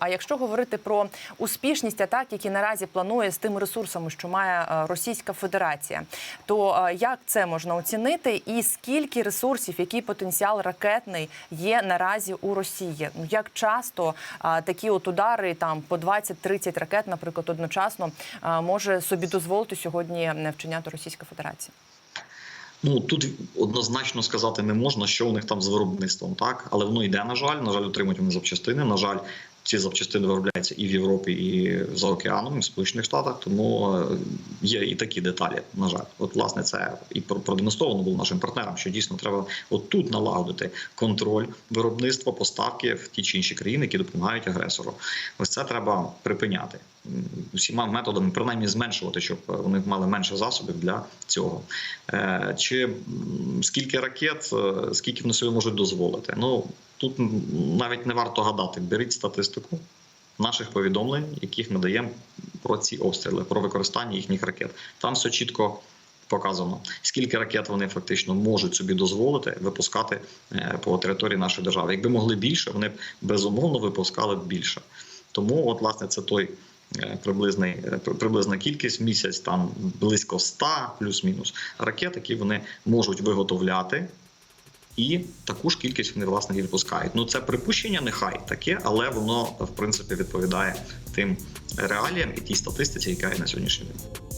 А якщо говорити про успішність атак, які наразі планує з тими ресурсами, що має е, Російська Федерація, то е, як це можна оцінити, і скільки ресурсів, який потенціал ракетний є наразі у Росії? Ну як часто е, такі от удари там по 20-30 ракет, наприклад, одночасно може собі дозволити сьогодні не вчиняти Російська Федерація? Ну тут однозначно сказати не можна, що у них там з виробництвом, так але воно йде. На жаль, на жаль, отримують вони запчастини. На жаль, ці запчастини виробляються і в Європі, і за океаном, і в Сполучених Штатах. Тому е, є і такі деталі. На жаль, от власне це і про- продемонстровано було нашим партнерам, що дійсно треба от тут налагодити контроль виробництва, поставки в ті чи інші країни, які допомагають агресору. Ось це треба припиняти усіма методами, принаймні зменшувати, щоб е, вони мали менше засобів для цього. Е, Чи скільки ракет, скільки вони собі можуть дозволити? Ну тут навіть не варто гадати. Беріть статистику наших повідомлень, яких ми даємо про ці обстріли, про використання їхніх ракет. Там все чітко. Показано, скільки ракет вони фактично можуть собі дозволити випускати е, по території нашої держави. Якби могли більше, вони б безумовно випускали б більше. Тому, от, власне, це той е, приблизний е, приблизна кількість в місяць, там близько 100 плюс-мінус ракет, які вони можуть виготовляти. І таку ж кількість вони власне і випускають. Ну це припущення, нехай таке, але воно в принципі відповідає тим реаліям і тій статистиці, яка є на сьогоднішній день.